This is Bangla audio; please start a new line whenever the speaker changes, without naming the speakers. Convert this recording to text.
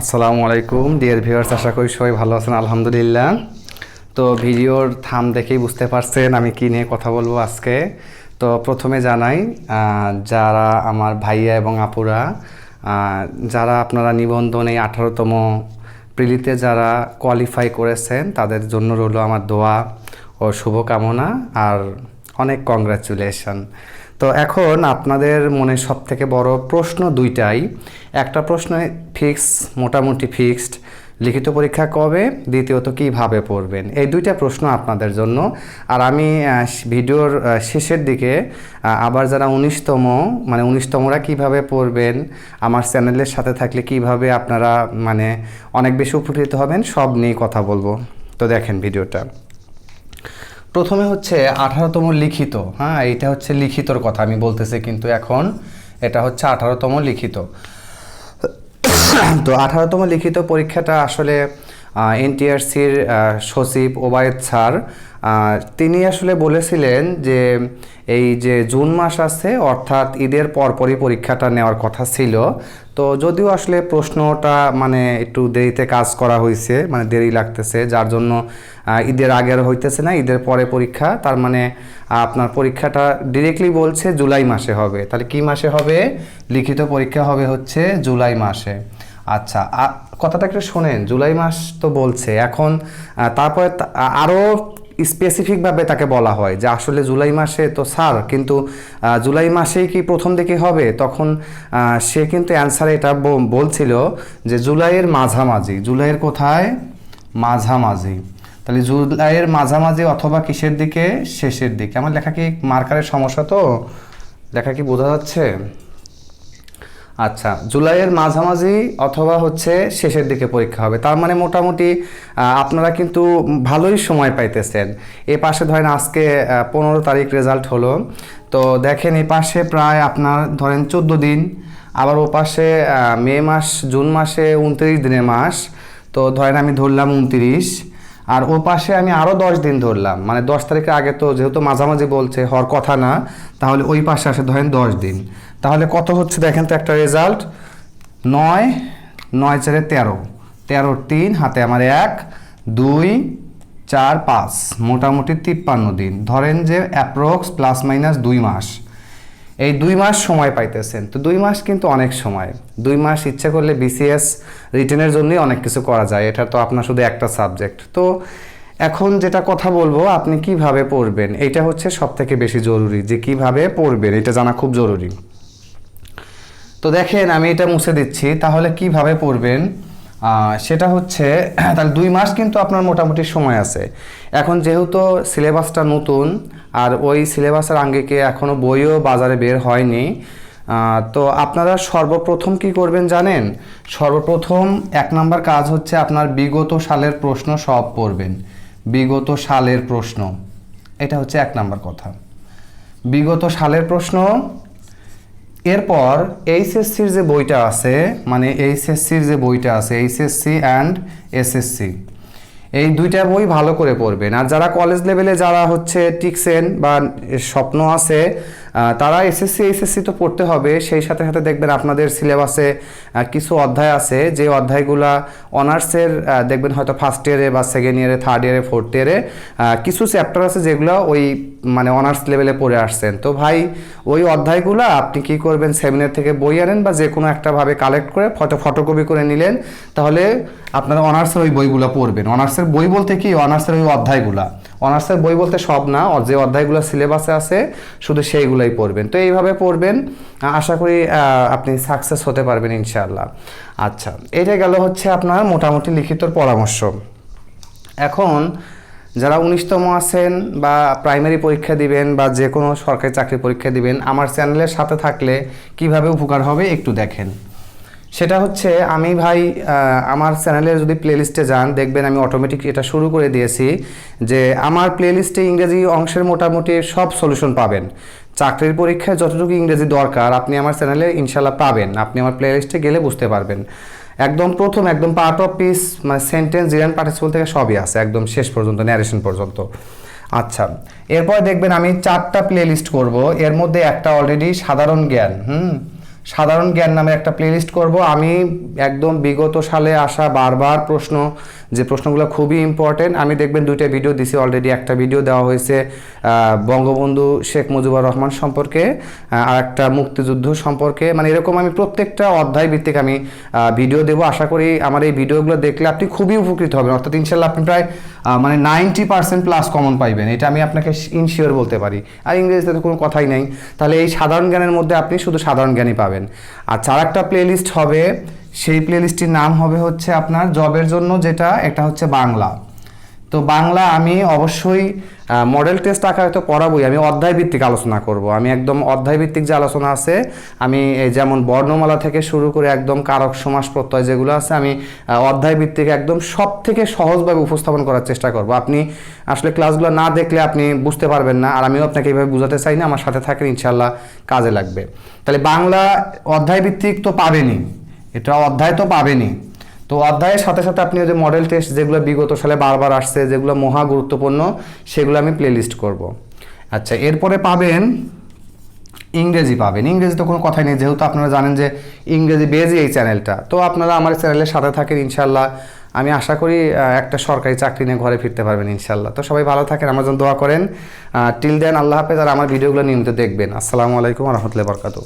আসসালামু আলাইকুম, ডিয়ার ভিউয়ার্স, আশা করি সবাই ভালো আছেন, আলহামদুলিল্লাহ। তো ভিডিওর থাম দেখেই বুঝতে পারছেন আমি কি নিয়ে কথা বলব আজকে। তো প্রথমে জানাই যারা আমার ভাইয়া এবং আপুরা যারা আপনারা নিবন্ধন আঠারোতম প্রিলিতে যারা কোয়ালিফাই করেছেন, তাদের জন্য রইল আমার দোয়া ও শুভকামনা আর অনেক কংগ্রাচুলেশন তো এখন আপনাদের মনে সব থেকে বড় প্রশ্ন দুইটাই। একটা প্রশ্ন ফিক্স মোটামুটি ফিক্সড লিখিত পরীক্ষা কবে? দ্বিতীয়ত, কীভাবে পড়বেন? এই দুইটা প্রশ্ন আপনাদের জন্য। আর আমি ভিডিওর শেষের দিকে আবার যারা উনিশতম মানে উনিশতমরা কীভাবে পড়বেন, আমার চ্যানেলের সাথে থাকলে কীভাবে আপনারা মানে অনেক বেশি উপকৃত হবেন, সব নিয়ে কথা বলব। তো দেখেন ভিডিওটা। প্রথমে হচ্ছে আঠারোতম লিখিত হ্যাঁ এটা হচ্ছে লিখিতর কথা, আমি বলতেছি কিন্তু এখন এটা হচ্ছে আঠারোতম লিখিত। তো আঠারোতম লিখিত পরীক্ষাটা আসলে এনটিআরসির সচিব ওবায়দ স্যার তিনি আসলে বলেছিলেন যে এই যে জুন মাস আছে, অর্থাৎ ঈদের পরপরই পরীক্ষাটা নেওয়ার কথা ছিল। তো যদিও আসলে প্রশ্নটা মানে একটু দেরিতে কাজ করা হয়েছে মানে দেরি লাগতেছে, যার জন্য ঈদের আগে আর হইতেছে না, ঈদের পরে পরীক্ষা। তার মানে আপনার পরীক্ষাটা ডিরেক্টলি বলছে জুলাই মাসে হবে। তাহলে কি মাসে হবে? লিখিত পরীক্ষা হবে হচ্ছে জুলাই মাসে। আচ্ছা কথাটা একটু শোনেন, জুলাই মাস তো বলছে, এখন তারপরে আরও স্পেসিফিকভাবে তাকে বলা হয় যে আসলে জুলাই মাসে তো স্যার কিন্তু জুলাই মাসেই কি প্রথম দিকে হবে? তখন সে কিন্তু অ্যান্সারে এটা বলছিল যে জুলাইয়ের মাঝামাঝি, জুলাইয়ের কোথায়? মাঝামাঝি। তাহলে জুলাইয়ের মাঝামাঝি অথবা কিসের দিকে? শেষের দিকে। আমার লেখা কি মার্কারের সমস্যা তো? লেখা কি বোঝা যাচ্ছে? আচ্ছা জুলাইয়ের মাঝামাঝি অথবা হচ্ছে শেষের দিকে পরীক্ষা হবে। তার মানে মোটামুটি আপনারা কিন্তু ভালোই সময় পাইতেছেন। এ পাশে ধরেন আজকে পনেরো তারিখ রেজাল্ট হলো। তো দেখেন এ পাশে প্রায় আপনার ধরেন চোদ্দ দিন। আবার ও পাশে মে মাস, জুন মাসে উনত্রিশ দিনের মাস। তো ধরেন আমি ধরলাম উনত্রিশ। আর ও পাশে আমি আরও দশ দিন ধরলাম। মানে দশ তারিখের আগে তো যেহেতু মাঝামাঝি বলছে, হওয়ার কথা না, তাহলে ওই পাশে আসে ধরেন দশ দিন। তাহলে কত হচ্ছে দেখেন তো একটা রেজাল্ট নয় নয় চারে তেরো। তেরো তিন, হাতে আমার এক, দুই, চার, পাঁচ। মোটামুটি তিপ্পান্ন দিন। ধরেন যে অ্যাপ্রক্স প্লাস মাইনাস দুই মাস। এই দুই মাস সময় পাইতেছেন। তো দুই মাস কিন্তু অনেক সময়। দুই মাস ইচ্ছে করলে বিসিএস রিটেনের জন্যই অনেক কিছু করা যায়। এটা তো আপনার শুধু একটা সাবজেক্ট। তো এখন যেটা কথা বলব, আপনি কীভাবে পড়বেন? এটা হচ্ছে সব থেকে বেশি জরুরি যে কীভাবে পড়বেন, এটা জানা খুব জরুরি। তো দেখেন, আমি এটা মুছে দিচ্ছি। তাহলে কীভাবে পড়বেন? সেটা হচ্ছে, তাহলে দুই মাস কিন্তু আপনার মোটামুটি সময় আছে। এখন যেহেতু সিলেবাসটা নতুন, আর ওই সিলেবাসের আঙ্গিকে এখনও বইও বাজারে বের হয়নি তো আপনারা সর্বপ্রথম কি করবেন জানেন? সর্বপ্রথম এক নাম্বার কাজ হচ্ছে আপনার বিগত সালের প্রশ্ন সব পড়বেন। বিগত সালের প্রশ্ন। এটা হচ্ছে এক নাম্বার কথা। বিগত সালের প্রশ্ন এরপর এইচএসসির যে বইটা আছে মানে এইচএসসির যে বইটা আছে, এইচএসসি অ্যান্ড এসএসসি, এই দুইটা বই ভালো করে পড়বেন। আর যারা কলেজ লেভেলে যারা হচ্ছে টিকসেন বা স্বপ্ন আছে তারা এসএসসি এইচএসসি তো পড়তে হবে। সেই সাথে সাথে দেখবেন আপনাদের সিলেবাসে কিছু অধ্যায় আছে। যে অধ্যায়গুলা অনার্সের দেখবেন হয়তো ফার্স্ট ইয়ারে বা সেকেন্ড ইয়ারে থার্ড ইয়ারে ফোর্থ ইয়ারে কিছু চ্যাপ্টার আছে যেগুলো ওই মানে অনার্স লেভেলে পড়ে আসছেন। তো ভাই, ওই অধ্যায়গুলো আপনি কি করবেন সেমিনার থেকে বই আনেন বা যে কোনো একটাভাবে কালেক্ট করে ফটো ফটোকপি করে নিলেন, তাহলে আপনারা অনার্সের ওই বইগুলো পড়বেন। অনার্সের বই বলতে কি? অনার্সের ওই অধ্যায়গুলো। অনার্সের বই বলতে সব না, যে অধ্যায়গুলো সিলেবাসে আছে, শুধু সেইগুলোই পড়বেন। তো এইভাবে পড়বেন, আশা করি আপনি সাকসেস হতে পারবেন ইনশাআল্লাহ। আচ্ছা এটা গেল হচ্ছে আপনার মোটামুটি লিখিতর পরামর্শ। এখন যারা উনিশতম আছেন বা প্রাইমারি পরীক্ষা দিবেন বা যে কোনো সরকারি চাকরি পরীক্ষা দিবেন, আমার চ্যানেলের সাথে থাকলে কীভাবে উপকার হবে একটু দেখেন। সেটা হচ্ছে, আমি ভাই আমার চ্যানেলের যদি প্লেলিস্টে যান, দেখবেন আমি অটোমেটিক এটা শুরু করে দিয়েছি যে আমার প্লেলিস্টে ইংরেজি অংশের মোটামুটি সব সলিউশন পাবেন। চাকরির পরীক্ষায় যতটুকু ইংরেজি দরকার আপনি আমার চ্যানেলে ইনশাল্লাহ পাবেন। আপনি আমার প্লেলিস্টে গেলে বুঝতে পারবেন। একদম প্রথম, একদম পার্ট অফ পিস মানে সেন্টেন্স জিরান পার্টিসিপল থেকে সবই আছে, একদম শেষ পর্যন্ত ন্যারেশন পর্যন্ত। আচ্ছা এরপর দেখবেন আমি চারটা প্লে লিস্ট করব। এর মধ্যে একটা অলরেডি সাধারণ জ্ঞান, হুম? সাধারণ জ্ঞান নামে একটা প্লেলিস্ট করব। আমি একদম বিগত সালে আসা বারবার প্রশ্ন যে প্রশ্নগুলো খুবই ইম্পর্টেন্ট আমি দেখবেন দুইটা ভিডিও দিছি অলরেডি একটা ভিডিও দেওয়া হয়েছে বঙ্গবন্ধু শেখ মুজিবুর রহমান সম্পর্কে আর একটা মুক্তিযুদ্ধ সম্পর্কে। মানে এরকম আমি প্রত্যেকটা অধ্যায় ভিত্তিক আমি ভিডিও দেবো। আশা করি আমার এই ভিডিওগুলো দেখলে আপনি খুবই উপকৃত হবেন। অর্থাৎ ইনশাল্লাহ আপনি প্রায় মানে নাইনটি পার্সেন্ট প্লাস কমন পাইবেন। এটা আমি আপনাকে ইনশিওর বলতে পারি। আর ইংরেজিতে তো কোনো কথাই নেই। তাহলে এই সাধারণ জ্ঞানের মধ্যে আপনি শুধু সাধারণ জ্ঞানই পাবেন। আর চার একটা প্লেলিস্ট হবে। সেই প্লেলিস্টটির নাম হবে হচ্ছে আপনার জবের জন্য যেটা এটা হচ্ছে বাংলা। তো বাংলা আমি অবশ্যই মডেল টেস্ট আকারে তো পড়াবই আমি অধ্যায় ভিত্তিক আলোচনা করব। আমি একদম অধ্যায় ভিত্তিক যে আলোচনা আছে আমি যেমন বর্ণমালা থেকে শুরু করে একদম কারক সমাস প্রত্যয় যেগুলো আছে আমি আহ, অধ্যায় ভিত্তিক একদম সব থেকে সহজভাবে উপস্থাপন করার চেষ্টা করব। আপনি আসলে ক্লাসগুলো না দেখলে আপনি বুঝতে পারবেন না আর আমিও আপনাকে এইভাবে বোঝাতে চাই না আমার সাথে থাকেন ইনশাল্লাহ কাজে লাগবে। তাহলে বাংলা অধ্যায় ভিত্তিক তো পাবেনই। এটা অধ্যায় তো পাবেনই তো অধ্যায়ের সাথে সাথে আপনি যে মডেল টেস্ট যেগুলো বিগত সালে বারবার আসছে, যেগুলো মহা গুরুত্বপূর্ণ, সেগুলো আমি প্লেলিস্ট করব। আচ্ছা এরপরে পাবেন ইংরেজি পাবেন। ইংরেজি তো কোনো কথাই নেই, যেহেতু আপনারা জানেন যে ইংরেজি বেজি এই চ্যানেলটা তো আপনারা আমার চ্যানেলের সাথে থাকেন ইনশাল্লাহ আমি আশা করি একটা সরকারি চাকরি নিয়ে ঘরে ফিরতে পারবেন ইনশাল্লাহ তো সবাই ভালো থাকেন আমার জন্য দোয়া করেন। টিল দেন আল্লাহ হাফেজ, আর আমার ভিডিওগুলো নিয়মিত দেখবেন। আসসালামু আলাইকুম রহমতুল্লাহ বরকাতু